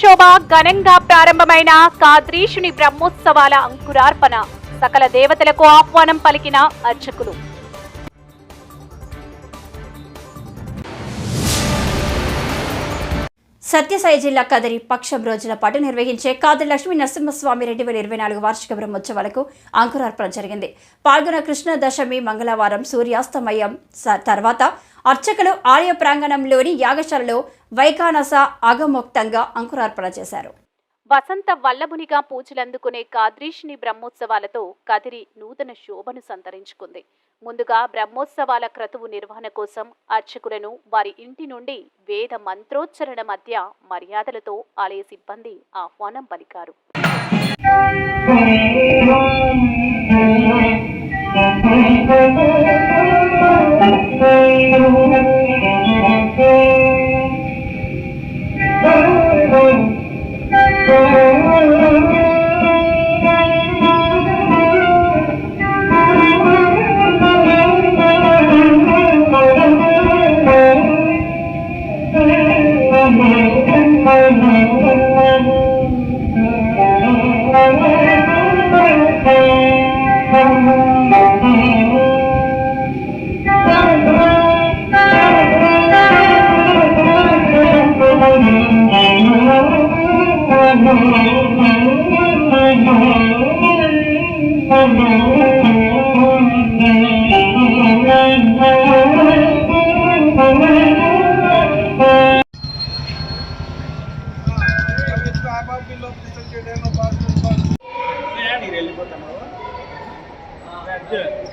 శోభ ఘనంగా ప్రారంభమైన కాద్రీషుని బ్రహ్మోత్సవాల అంకురార్పణ. సకల దేవతలకు ఆహ్వానం పలికిన అర్చకులు. సత్యసాయి జిల్లా కదిరి పక్షం రోజుల పాటు నిర్వహించే కాదరి లక్ష్మీ నరసింహస్వామి రెండు వేల ఇరవై నాలుగు వార్షిక బ్రహ్మోత్సవాలకు అంకురార్పణ జరిగింది. పాల్గొన్న కృష్ణ దశమి మంగళవారం సూర్యాస్తమయం తర్వాత అర్చకులు ఆలయ ప్రాంగణంలోని యాగశాలలో వైకానస అగమోక్తంగా అంకురార్పణ చేశారు. వసంత వల్లభునిగా పూజలందుకునే కాద్రీషిని బ్రహ్మోత్సవాలతో కదిరి నూతన శోభను సంతరించుకుంది. ముందుగా బ్రహ్మోత్సవాల క్రతువు నిర్వహణ కోసం అర్చకులను వారి ఇంటి నుండి వేద మంత్రోచ్చరణ మధ్య మర్యాదలతో ఆలయ సిబ్బంది ఆహ్వానం పలికారు. ముందు తండ్రి కర్ణాటక వాళ్ళు వచ్చింది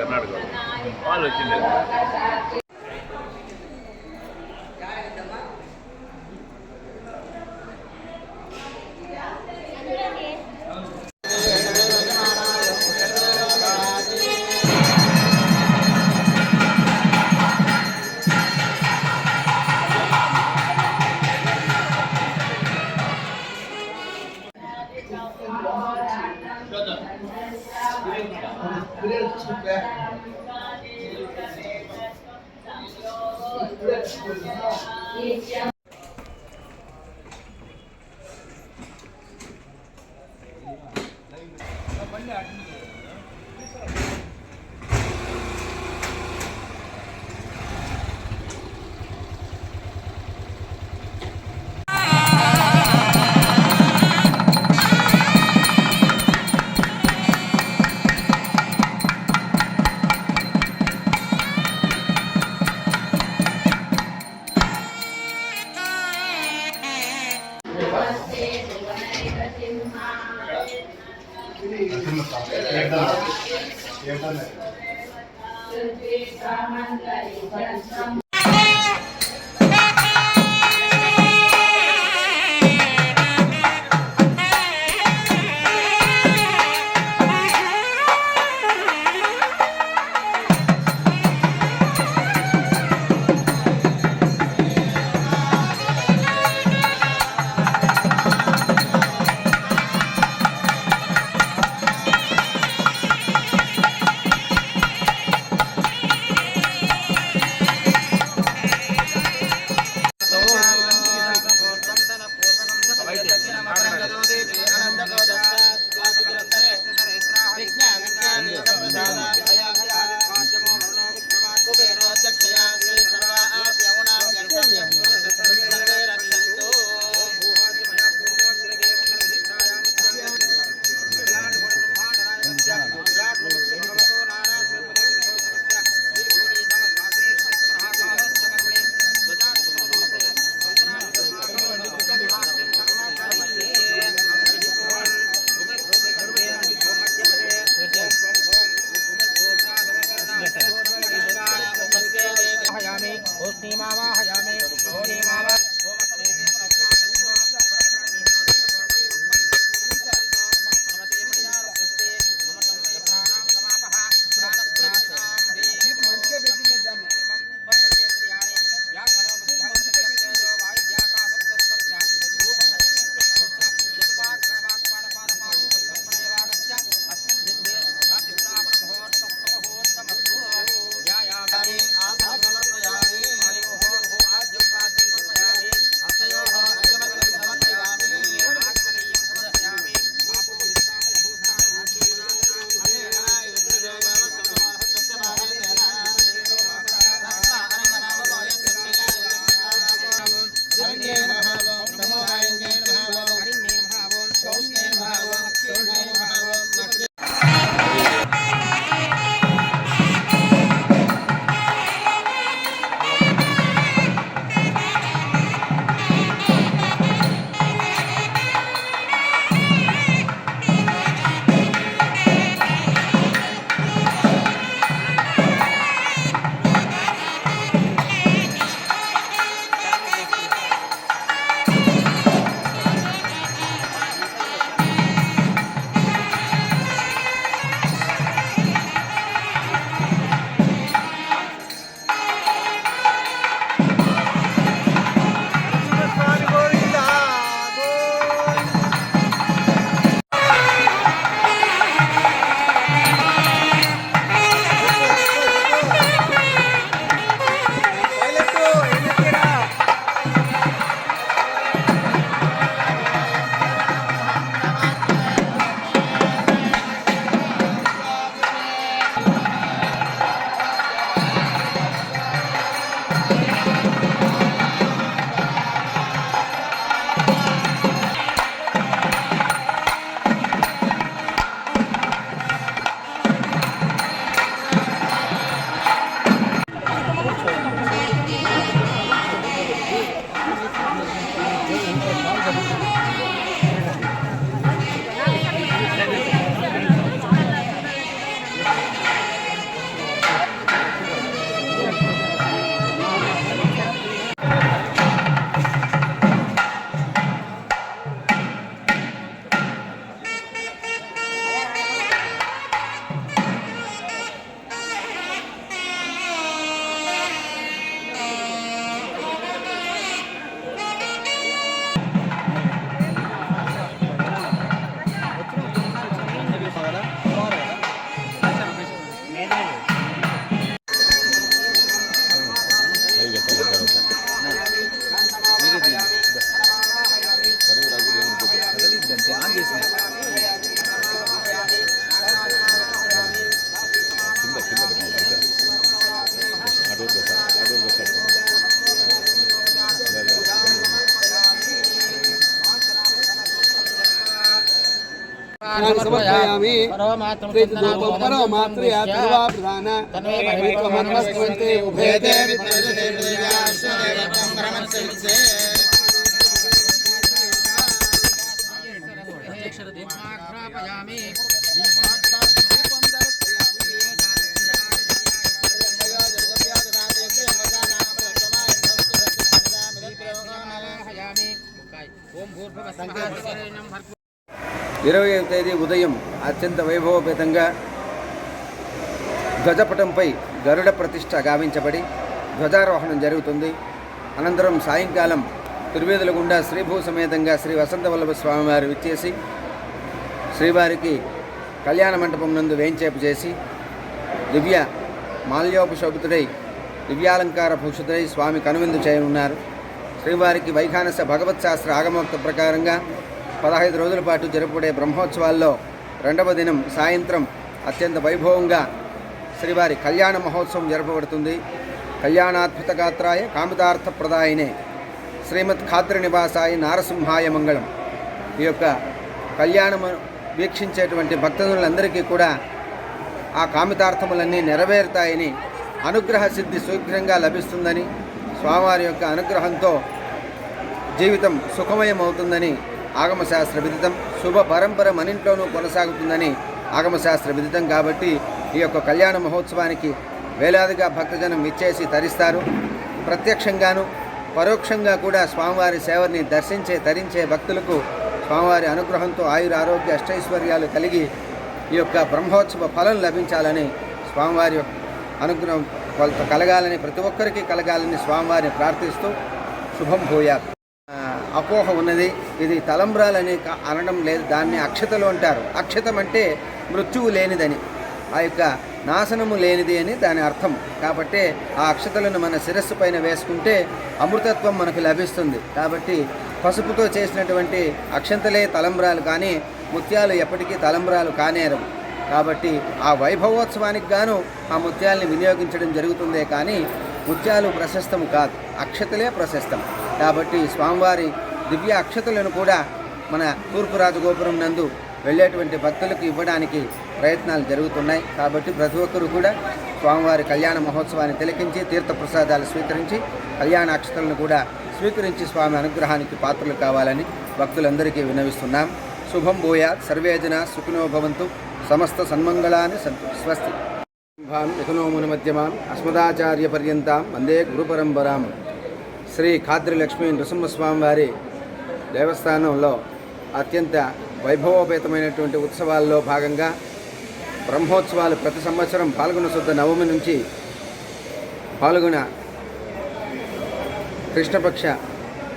కర్ణాటక వాళ్ళు వచ్చిండే त्रिद्रुपकर मात्रया त्रिवाप्रधान तन्मनमस्त्वन्ते उभे ते विप्रदे प्रदेयाश्वरेवं भ्रमस्य विसे दीपाक्षरापयामि दीपाक्षरापं दर्शयामि ओम भूर्भुवः स्वः ఇరవై తేదీ ఉదయం అత్యంత వైభవపేతంగా ధ్వజపటంపై గరుడ ప్రతిష్ట గావించబడి ధ్వజారోహణం జరుగుతుంది. అనంతరం సాయంకాలం తిరువేదుల గుండా శ్రీభూ సమేతంగా శ్రీ వసంతవల్లభ స్వామివారు విచ్చేసి శ్రీవారికి కళ్యాణ మంటపం నందు వేంచేపు చేసి దివ్య మాల్యోపశోభితుడై దివ్యాలంకార భూషితుడై స్వామి కనువిందు చేయనున్నారు. శ్రీవారికి వైఖానస భగవత్ శాస్త్ర ఆగమోక్త ప్రకారంగా పదహైదు రోజుల పాటు జరుపుకునే బ్రహ్మోత్సవాల్లో రెండవ దినం సాయంత్రం అత్యంత వైభవంగా శ్రీవారి కళ్యాణ మహోత్సవం జరపబడుతుంది. కళ్యాణాద్భుత గాత్రాయ కామితార్థప్రదాయనే శ్రీమద్ ఖాద్రి నివాసాయ నారసింహాయ మంగళం. ఈ యొక్క కళ్యాణము వీక్షించేటువంటి భక్తజనులందరికీ కూడా ఆ కామితార్థములన్నీ నెరవేరుతాయని అనుగ్రహ సిద్ధి శీఘ్రంగా లభిస్తుందని స్వామివారి యొక్క అనుగ్రహంతో జీవితం సుఖమయం అవుతుందని ఆగమశాస్త్ర విదితం శుభ పరంపర మనింట్లోనూ కొనసాగుతుందని ఆగమశాస్త్ర విదితం కాబట్టి ఈ యొక్క కళ్యాణ మహోత్సవానికి వేలాదిగా భక్తజనం విచ్చేసి తరిస్తారు. ప్రత్యక్షంగాను పరోక్షంగా కూడా స్వామివారి సేవని దర్శించే తరించే భక్తులకు స్వామివారి అనుగ్రహంతో ఆయుర ఆరోగ్య అష్టైశ్వర్యాలు కలిగి ఈ యొక్క బ్రహ్మోత్సవ ఫలం లభించాలని స్వామివారి అనుగ్రహం కలగాలని ప్రతి ఒక్కరికి కలగాలని స్వామివారిని ప్రార్థిస్తూ శుభం భూయాత్. అపోహ ఉన్నది. ఇది తలంబ్రాలని అనడం లేదు. దాన్ని అక్షతలు అంటారు. అక్షతం అంటే మృత్యువు లేనిదని. ఆ యొక్క నాశనము లేనిది అని దాని అర్థం. కాబట్టి ఆ అక్షతలను మన శిరస్సు పైన వేసుకుంటే అమృతత్వం మనకు లభిస్తుంది. కాబట్టి పసుపుతో చేసినటువంటి అక్షంతలే తలంబ్రాలు కానీ ముత్యాలు ఎప్పటికీ తలంబ్రాలు కానేరవు కాబట్టి ఆ వైభవోత్సవానికి గాను ఆ ముత్యాల్ని వినియోగించడం జరుగుతుందే కానీ ముత్యాలు ప్రశస్తము కాదు. అక్షతలే ప్రశస్తం కాబట్టి స్వామివారి దివ్య అక్షతలను కూడా మన తూర్పు రాజగోపురం నందు వెళ్ళేటువంటి భక్తులకు ఇవ్వడానికి ప్రయత్నాలు జరుగుతున్నాయి. కాబట్టి ప్రతి ఒక్కరూ కూడా స్వామివారి కళ్యాణ మహోత్సవాన్ని తిలకించి తీర్థప్రసాదాలు స్వీకరించి కళ్యాణ అక్షతలను కూడా స్వీకరించి స్వామి అనుగ్రహానికి పాత్రలు కావాలని భక్తులందరికీ వినవిస్తున్నాం. శుభం భూయా సర్వేజన సుఖినో భవంతు సమస్త సన్మంగళాన్ని సంతు స్వస్తి. భాం యథనోముని మధ్యమాం అస్మదాచార్య పర్యంతం వందే గురు పరంపరాం శ్రీ ఖాద్రి లక్ష్మీ నృసింహస్వామి వారి దేవస్థానంలో అత్యంత వైభవోపేతమైనటువంటి ఉత్సవాల్లో భాగంగా బ్రహ్మోత్సవాలు ప్రతి సంవత్సరం పాల్గొన శుద్ధ నవమి నుంచి పాల్గొన కృష్ణపక్ష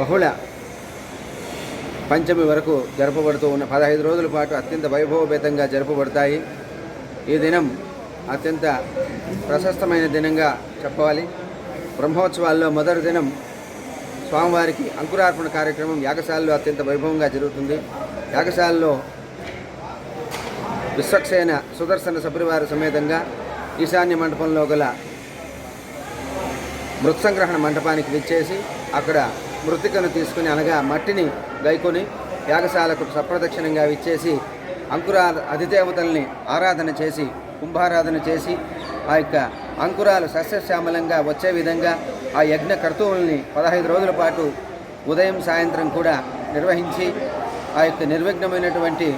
బహుళ పంచమి వరకు జరపబడుతూ ఉన్న పదహైదు రోజుల పాటు అత్యంత వైభవపేతంగా జరపబడతాయి. ఈ దినం అత్యంత ప్రశస్తమైన దినంగా చెప్పాలి. బ్రహ్మోత్సవాల్లో మొదటి దినం స్వామివారికి అంకురార్పణ కార్యక్రమం యాగశాలలో అత్యంత వైభవంగా జరుగుతుంది. యాగశాలలో విశ్వక్సేన సుదర్శన సపరివార సమేతంగా ఈశాన్య మండపంలో గల మృత్సంగ్రహణ మంటపానికి విచ్చేసి అక్కడ మృతికను తీసుకుని అనగా మట్టిని గైకొని యాగశాలకు సప్రదక్షిణంగా విచ్చేసి అంకురా అధిదేవతల్ని ఆరాధన చేసి కుంభారాధన చేసి ఆ యొక్క అంకురాలు సస్యశ్యామలంగా వచ్చే విధంగా ఆ యజ్ఞ కర్తువుల్ని పదహైదు రోజుల పాటు ఉదయం సాయంత్రం కూడా నిర్వహించి ఆ యొక్క నిర్విఘ్నమైనటువంటి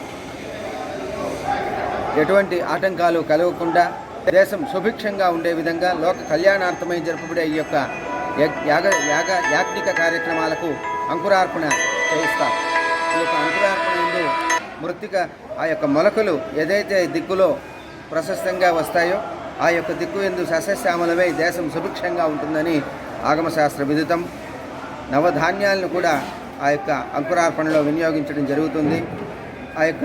ఎటువంటి ఆటంకాలు కలగకుండా దేశం సుభిక్షంగా ఉండే విధంగా లోక కళ్యాణార్థమై జరుపుబడే ఈ యొక్క యాగ యాగ యాజ్ఞిక కార్యక్రమాలకు అంకురార్పణ చేయిస్తాం. ఈ యొక్క అంకురార్పణ ఎందు మృతిక ఆ యొక్క మొలకలు ఏదైతే దిక్కులో ప్రశస్తంగా వస్తాయో ఆ యొక్క దిక్కు ఎందు సస్యశ్యామలమై దేశం సుభిక్షంగా ఉంటుందని ఆగమశాస్త్ర విదితం. నవధాన్యాలను కూడా ఆ యొక్క అంకురార్పణలో వినియోగించడం జరుగుతుంది. ఆ యొక్క